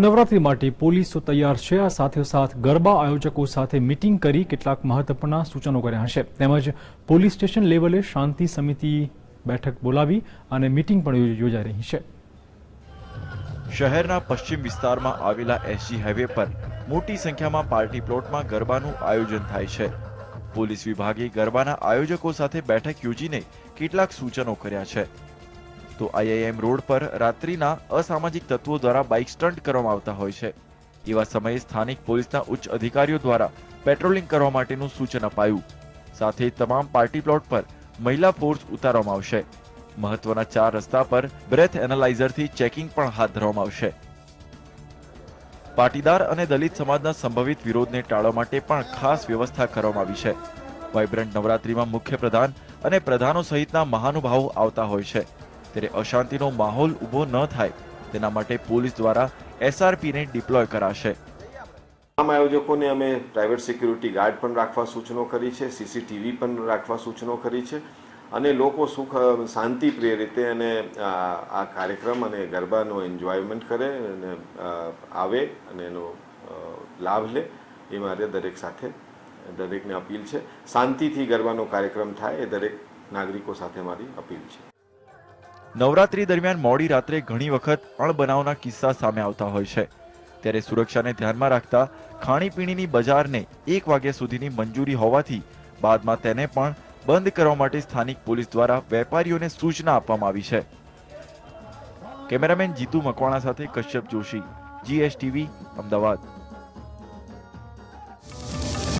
નવરાત્રી માટે પોલીસો તૈયાર છે. આ સાથોસાથ ગરબા આયોજકો સાથે મિટિંગ કરી કેટલાક મહત્વપૂર્ણ સૂચનો કર્યા છે તેમજ પોલીસ સ્ટેશન લેવલે શાંતિ સમિતિ બેઠક બોલાવી અને મિટિંગ પણ યોજાઈ રહી છે. શહેરના પશ્ચિમ વિસ્તારમાં આવેલા એસજી હાઈવે પર મોટી સંખ્યામાં પાર્ટી પ્લોટમાં ગરબાનું આયોજન થાય છે. પોલીસ વિભાગે ગરબાના આયોજકો સાથે બેઠક યોજીને કેટલાક સૂચનો કર્યા છે. તો આઈઆઈએમ રોડ પર રાત્રિના અસામાજિક તત્વો દ્વારા બાઇક સ્ટન્ટ કરવામાં આવતા હોય છે. એવા સમયે સ્થાનિક પોલીસના ઉચ્ચ અધિકારીઓ દ્વારા પેટ્રોલિંગ કરવા માટેનું સૂચન અપાયું. સાથે તમામ પાર્ટી પ્લોટ પર મહિલા ફોર્સ ઉતારવામાં આવશે. મહત્વના ચાર રસ્તા પર બ્રેથ એનાલાઇઝરથી ચેકિંગ પણ હાથ ધરવામાં આવશે. પાટીદાર અને દલિત સમાજના સંભવિત વિરોધને ટાળવા માટે પણ ખાસ વ્યવસ્થા કરવામાં આવી છે. વાઇબ્રન્ટ નવરાત્રીમાં મુખ્ય પ્રધાન અને પ્રધાનો સહિતના મહાનુભાવો આવતા હોય છે. ત્યારે અશાંતિનો માહોલ ઊભો ન થાય. તેના માટે પોલીસ દ્વારા એસઆરપીને ડિપ્લોય કરાશે. તમામ આયોજકોને અમે પ્રાઇવેટ સિક્યુરિટી ગાર્ડ પણ રાખવા સૂચનો કરી છે, સીસીટીવી પણ રાખવા સૂચનો કરી છે અને લોકો સુખ શાંતિપ્રિય રીતે અને આ કાર્યક્રમ અને ગરબાનો એન્જોયમેન્ટ કરે અને આવે અને એનો લાભ લે. એ મારે દરેક સાથે, દરેકને અપીલ છે. શાંતિથી ગરબાનો કાર્યક્રમ થાય એ દરેક નાગરિકો સાથે મારી અપીલ છે. નવરાત્રી દરમિયાન મોડી રાત્રે ઘણી વખત અણબનાવના કિસ્સા સામે આવતા હોય છે. ત્યારે સુરક્ષાને ધ્યાનમાં રાખતા ખાણીપીણીની બજારને એક વાગ્યા સુધીની મંજૂરી હોવાથી બાદમાં તેને પણ બંધ કરવા માટે સ્થાનિક પોલીસ દ્વારા વેપારીઓને સૂચના આપવામાં આવી છે. કેમેરામેન જીતુ મકવાણા સાથે કશ્યપ જોશી જીએસટીવી અમદાવાદ.